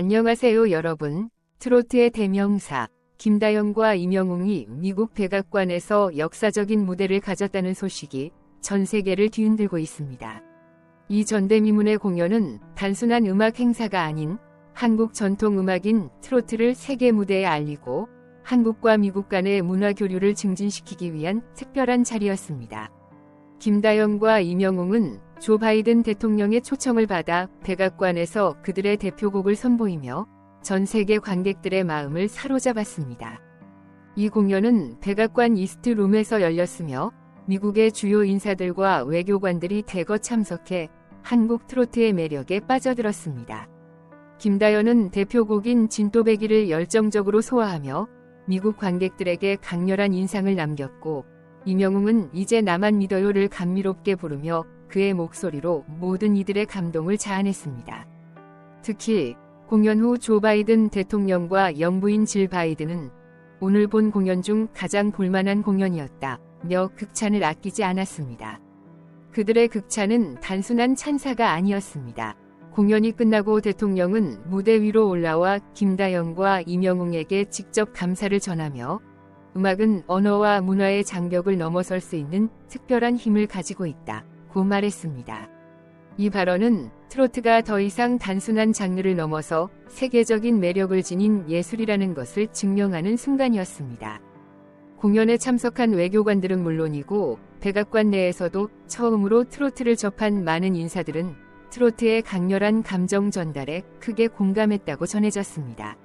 안녕하세요 여러분. 트로트의 대명사 김다영과 임영웅이 미국 백악관에서 역사적인 무대를 가졌다는 소식이 전 세계를 뒤흔들고 있습니다. 이 전대미문의 공연은 단순한 음악 행사가 아닌 한국 전통 음악인 트로트를 세계 무대에 알리고 한국과 미국 간의 문화 교류를 증진시키기 위한 특별한 자리였습니다. 김다영과 임영웅은 조 바이든 대통령의 초청을 받아 백악관에서 그들의 대표곡을 선보이며 전 세계 관객들의 마음을 사로잡았습니다. 이 공연은 백악관 이스트 룸에서 열렸으며 미국의 주요 인사들과 외교관들이 대거 참석해 한국 트로트의 매력에 빠져들었습니다. 김다연은 대표곡인 진또배기를 열정적으로 소화하며 미국 관객들에게 강렬한 인상을 남겼고 이명웅은 이제 나만 믿어요를 감미롭게 부르며 그의 목소리로 모든 이들의 감동을 자아냈습니다. 특히 공연 후 조 바이든 대통령과 영부인 질 바이든은 오늘 본 공연 중 가장 볼만한 공연이었다. 며 극찬을 아끼지 않았습니다. 그들의 극찬은 단순한 찬사가 아니었습니다. 공연이 끝나고 대통령은 무대 위로 올라와 김다영과 이명웅에게 직접 감사를 전하며 음악은 언어와 문화의 장벽을 넘어설 수 있는 특별한 힘을 가지고 있다. 고 말했습니다. 이 발언은 트로트가 더 이상 단순한 장르를 넘어서 세계적인 매력을 지닌 예술이라는 것을 증명하는 순간이었습니다. 공연에 참석한 외교관들은 물론이고 백악관 내에서도 처음으로 트로트를 접한 많은 인사들은 트로트의 강렬한 감정 전달에 크게 공감했다고 전해졌습니다.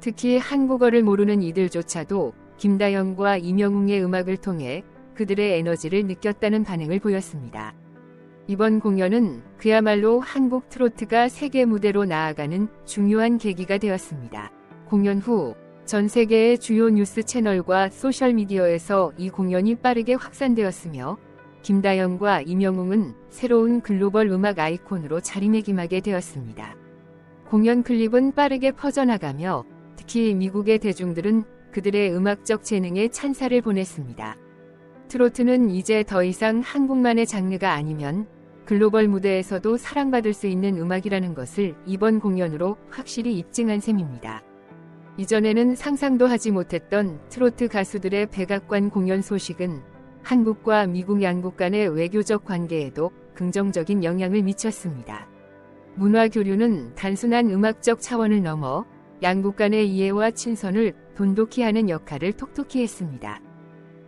특히 한국어를 모르는 이들조차도 김다영과 이명웅의 음악을 통해 그들의 에너지를 느꼈다는 반응을 보였습니다. 이번 공연은 그야말로 한국 트로트가 세계 무대로 나아가는 중요한 계기가 되었습니다. 공연 후 전 세계의 주요 뉴스 채널과 소셜미디어에서 이 공연이 빠르게 확산되었으며 김다영과 이명웅은 새로운 글로벌 음악 아이콘으로 자리매김하게 되었습니다. 공연 클립은 빠르게 퍼져나가며 특히 미국의 대중들은 그들의 음악적 재능에 찬사를 보냈습니다. 트로트는 이제 더 이상 한국만의 장르가 아니면 글로벌 무대에서도 사랑받을 수 있는 음악이라는 것을 이번 공연으로 확실히 입증한 셈입니다. 이전에는 상상도 하지 못했던 트로트 가수들의 백악관 공연 소식은 한국과 미국 양국 간의 외교적 관계에도 긍정적인 영향을 미쳤습니다. 문화 교류는 단순한 음악적 차원을 넘어 양국 간의 이해와 친선을 돈독히 하는 역할을 톡톡히 했습니다.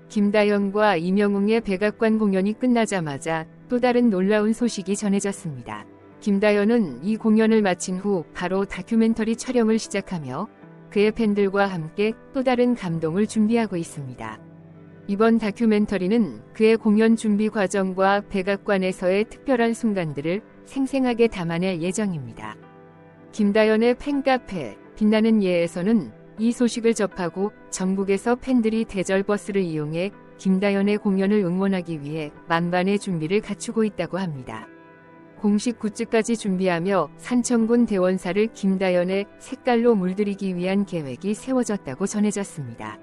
김다영과 이명웅의 백악관 공연이 끝나자마자 또 다른 놀라운 소식이 전해졌습니다. 김다연은 이 공연을 마친 후 바로 다큐멘터리 촬영을 시작하며 그의 팬들과 함께 또 다른 감동을 준비하고 있습니다. 이번 다큐멘터리는 그의 공연 준비 과정과 백악관에서의 특별한 순간들을 생생하게 담아낼 예정입니다. 김다연의 팬카페 빛나는 예에서는 이 소식을 접하고 전국에서 팬들이 대절버스를 이용해 김다연의 공연을 응원하기 위해 만반의 준비를 갖추고 있다고 합니다. 공식 굿즈까지 준비하며 산청군 대원사를 김다연의 색깔로 물들이기 위한 계획이 세워졌다고 전해졌습니다.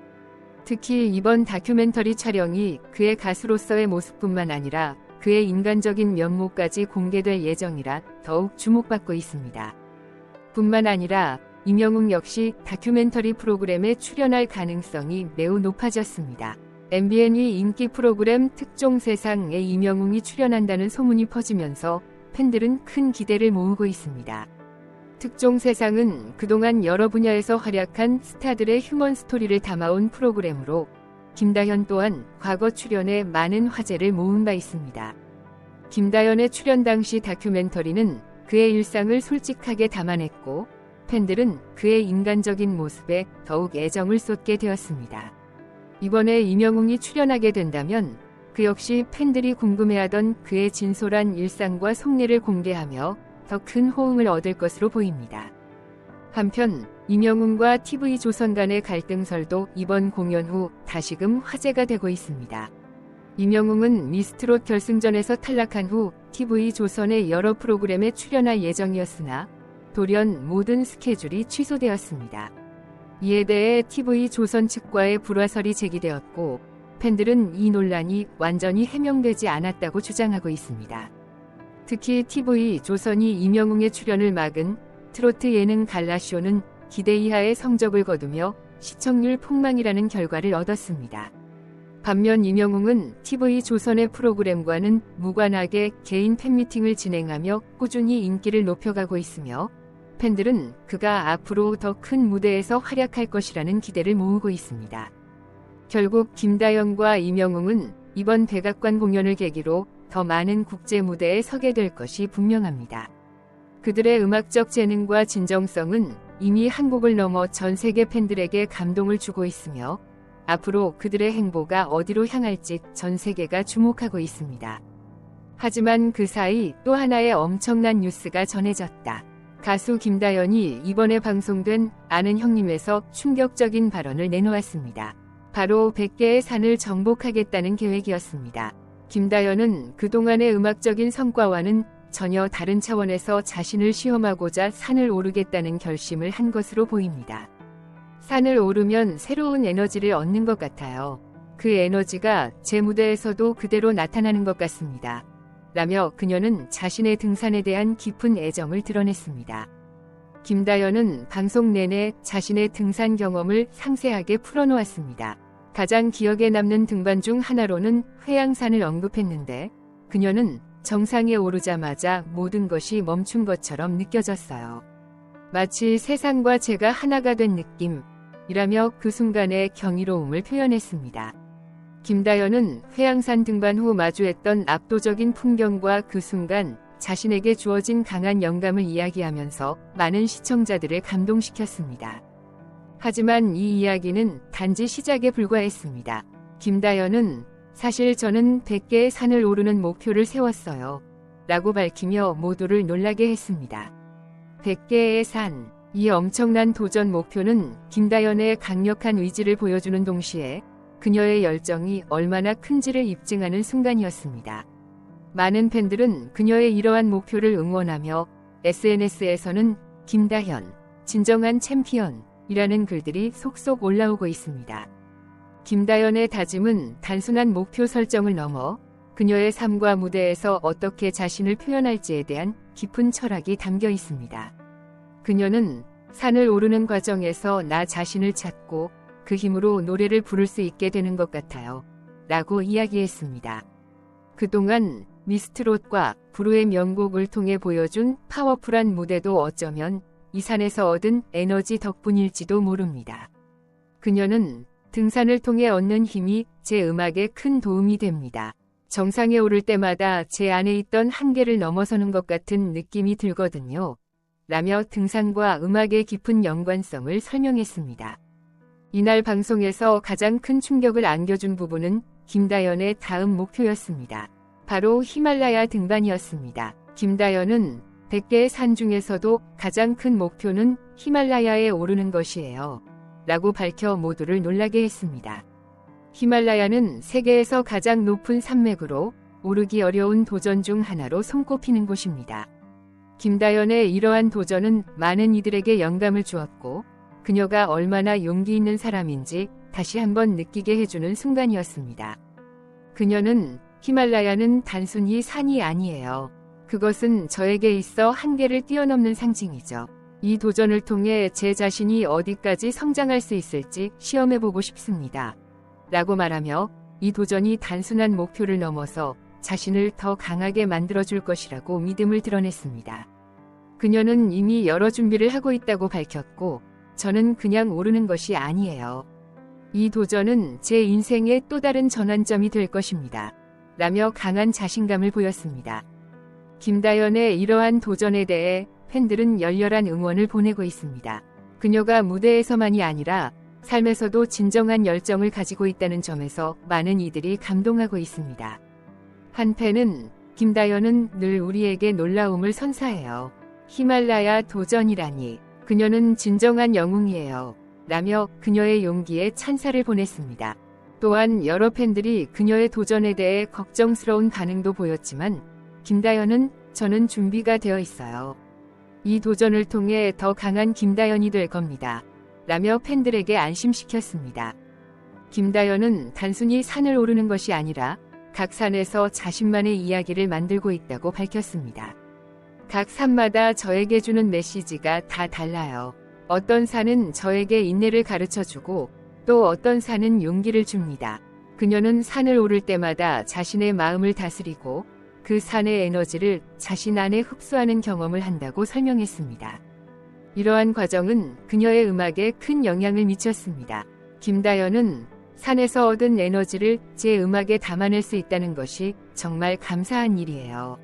특히 이번 다큐멘터리 촬영이 그의 가수로서의 모습뿐만 아니라 그의 인간적인 면모까지 공개될 예정이라 더욱 주목받고 있습니다. 뿐만 아니라 임영웅 역시 다큐멘터리 프로그램에 출연할 가능성이 매우 높아졌습니다. MBN의 인기 프로그램 특종 세상에 이명웅이 출연한다는 소문이 퍼지면서 팬들은 큰 기대를 모으고 있습니다. 특종 세상은 그동안 여러 분야에서 활약한 스타들의 휴먼 스토리를 담아온 프로그램으로 김다현 또한 과거 출연에 많은 화제를 모은 바 있습니다. 김다현의 출연 당시 다큐멘터리는 그의 일상을 솔직하게 담아냈고 팬들은 그의 인간적인 모습에 더욱 애정을 쏟게 되었습니다. 이번에 이명웅이 출연하게 된다면 그 역시 팬들이 궁금해하던 그의 진솔한 일상과 속내를 공개하며 더 큰 호응을 얻을 것으로 보입니다. 한편 이명웅과 TV조선 간의 갈등설도 이번 공연 후 다시금 화제가 되고 있습니다. 이명웅은 미스트롯 결승전에서 탈락한 후 TV조선의 여러 프로그램에 출연할 예정이었으나 돌연 모든 스케줄이 취소되었습니다. 이에 대해 TV조선 측과의 불화설이 제기되었고 팬들은 이 논란이 완전히 해명되지 않았다고 주장하고 있습니다. 특히 TV조선이 이명웅의 출연을 막은 트로트 예능 갈라쇼는 기대 이하의 성적을 거두며 시청률 폭망이라는 결과를 얻었습니다. 반면 이명웅은 TV 조선의 프로그램과는 무관하게 개인 팬미팅을 진행하며 꾸준히 인기를 높여가고 있으며 팬들은 그가 앞으로 더 큰 무대에서 활약할 것이라는 기대를 모으고 있습니다. 결국 김다영과 이명웅은 이번 백악관 공연을 계기로 더 많은 국제 무대에 서게 될 것이 분명합니다. 그들의 음악적 재능과 진정성은 이미 한국을 넘어 전 세계 팬들에게 감동을 주고 있으며 앞으로 그들의 행보가 어디로 향할지 전 세계가 주목하고 있습니다. 하지만 그 사이 또 하나의 엄청난 뉴스가 전해졌다. 가수 김다연이 이번에 방송된 아는 형님에서 충격적인 발언을 내놓았습니다. 바로 100개의 산을 정복하겠다는 계획이었습니다. 김다연은 그동안의 음악적인 성과와는 전혀 다른 차원에서 자신을 시험하고자 산을 오르겠다는 결심을 한 것으로 보입니다. 산을 오르면 새로운 에너지를 얻는 것 같아요. 그 에너지가 제 무대에서도 그대로 나타나는 것 같습니다. 라며 그녀는 자신의 등산에 대한 깊은 애정을 드러냈습니다. 김다연은 방송 내내 자신의 등산 경험을 상세하게 풀어놓았습니다. 가장 기억에 남는 등반 중 하나로는 회양산을 언급했는데 그녀는 정상에 오르자마자 모든 것이 멈춘 것처럼 느껴졌어요. 마치 세상과 제가 하나가 된 느낌이라며 그 순간의 경이로움을 표현했습니다. 김다연은 회양산 등반 후 마주했던 압도적인 풍경과 그 순간 자신에게 주어진 강한 영감을 이야기하면서 많은 시청자들을 감동시켰습니다. 하지만 이 이야기는 단지 시작에 불과했습니다. 김다연은 사실 저는 100개의 산을 오르는 목표를 세웠어요. 라고 밝히며 모두를 놀라게 했습니다. 100개의 산, 이 엄청난 도전 목표는 김다연의 강력한 의지를 보여주는 동시에 그녀의 열정이 얼마나 큰지를 입증하는 순간이었습니다. 많은 팬들은 그녀의 이러한 목표를 응원하며 SNS에서는 김다현, 진정한 챔피언이라는 글들이 속속 올라오고 있습니다. 김다연의 다짐은 단순한 목표 설정을 넘어 그녀의 삶과 무대에서 어떻게 자신을 표현할지에 대한 깊은 철학이 담겨 있습니다. 그녀는 산을 오르는 과정에서 나 자신을 찾고 그 힘으로 노래를 부를 수 있게 되는 것 같아요. 라고 이야기했습니다. 그동안 미스트롯과 브루의 명곡을 통해 보여준 파워풀한 무대도 어쩌면 이 산에서 얻은 에너지 덕분일지도 모릅니다. 그녀는 등산을 통해 얻는 힘이 제 음악에 큰 도움이 됩니다. 정상에 오를 때마다 제 안에 있던 한계를 넘어서는 것 같은 느낌이 들거든요. 라며 등산과 음악의 깊은 연관성을 설명했습니다. 이날 방송에서 가장 큰 충격을 안겨준 부분은 김다연의 다음 목표였습니다. 바로 히말라야 등반이었습니다. 김다연은 100개의 산 중에서도 가장 큰 목표는 히말라야에 오르는 것이에요. 라고 밝혀 모두를 놀라게 했습니다. 히말라야는 세계에서 가장 높은 산맥으로 오르기 어려운 도전 중 하나로 손꼽히는 곳입니다. 김다연의 이러한 도전은 많은 이들에게 영감을 주었고 그녀가 얼마나 용기 있는 사람인지 다시 한번 느끼게 해주는 순간이었습니다. 그녀는 히말라야는 단순히 산이 아니에요. 그것은 저에게 있어 한계를 뛰어넘는 상징이죠. 이 도전을 통해 제 자신이 어디까지 성장할 수 있을지 시험해보고 싶습니다. 라고 말하며 이 도전이 단순한 목표를 넘어서 자신을 더 강하게 만들어줄 것이라고 믿음을 드러냈습니다. 그녀는 이미 여러 준비를 하고 있다고 밝혔고, 저는 그냥 오르는 것이 아니에요. 이 도전은 제 인생의 또 다른 전환점이 될 것입니다. 라며 강한 자신감을 보였습니다. 김다연의 이러한 도전에 대해 팬들은 열렬한 응원을 보내고 있습니다. 그녀가 무대에서만이 아니라 삶에서도 진정한 열정을 가지고 있다는 점에서 많은 이들이 감동하고 있습니다. 한 팬은 김다연은 늘 우리에게 놀라움을 선사해요. 히말라야 도전이라니 그녀는 진정한 영웅이에요. 라며 그녀의 용기에 찬사를 보냈습니다. 또한 여러 팬들이 그녀의 도전에 대해 걱정스러운 반응도 보였지만 김다연은 저는 준비가 되어 있어요. 이 도전을 통해 더 강한 김다연이 될 겁니다. 라며 팬들에게 안심시켰습니다. 김다연은 단순히 산을 오르는 것이 아니라 각 산에서 자신만의 이야기를 만들고 있다고 밝혔습니다. 각 산마다 저에게 주는 메시지가 다 달라요. 어떤 산은 저에게 인내를 가르쳐 주고 또 어떤 산은 용기를 줍니다. 그녀는 산을 오를 때마다 자신의 마음을 다스리고 그 산의 에너지를 자신 안에 흡수하는 경험을 한다고 설명했습니다. 이러한 과정은 그녀의 음악에 큰 영향을 미쳤습니다. 김다연은 산에서 얻은 에너지를 제 음악에 담아낼 수 있다는 것이 정말 감사한 일이에요.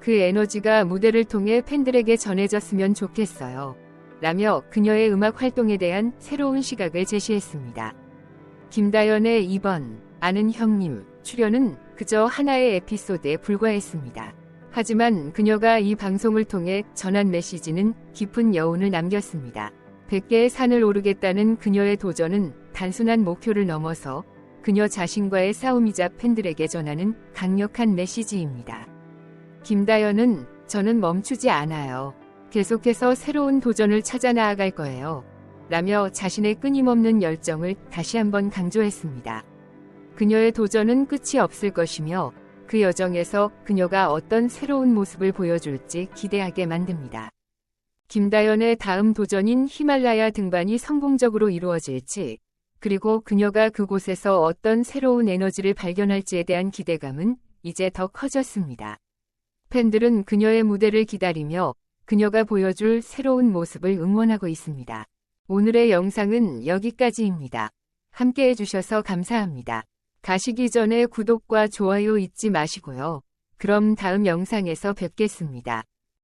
그 에너지가 무대를 통해 팬들에게 전해졌으면 좋겠어요. 라며 그녀의 음악 활동에 대한 새로운 시각을 제시했습니다. 김다연의 2번 아는 형님 출연은 그저 하나의 에피소드에 불과했습니다. 하지만 그녀가 이 방송을 통해 전한 메시지는 깊은 여운을 남겼습니다. 100개의 산을 오르겠다는 그녀의 도전은 단순한 목표를 넘어서 그녀 자신과의 싸움이자 팬들에게 전하는 강력한 메시지입니다. 김다연은 저는 멈추지 않아요. 계속해서 새로운 도전을 찾아 나아갈 거예요. 라며 자신의 끊임없는 열정을 다시 한번 강조했습니다. 그녀의 도전은 끝이 없을 것이며 그 여정에서 그녀가 어떤 새로운 모습을 보여줄지 기대하게 만듭니다. 김다연의 다음 도전인 히말라야 등반이 성공적으로 이루어질지, 그리고 그녀가 그곳에서 어떤 새로운 에너지를 발견할지에 대한 기대감은 이제 더 커졌습니다. 팬들은 그녀의 무대를 기다리며 그녀가 보여줄 새로운 모습을 응원하고 있습니다. 오늘의 영상은 여기까지입니다. 함께 해주셔서 감사합니다. 가시기 전에 구독과 좋아요 잊지 마시고요. 그럼 다음 영상에서 뵙겠습니다.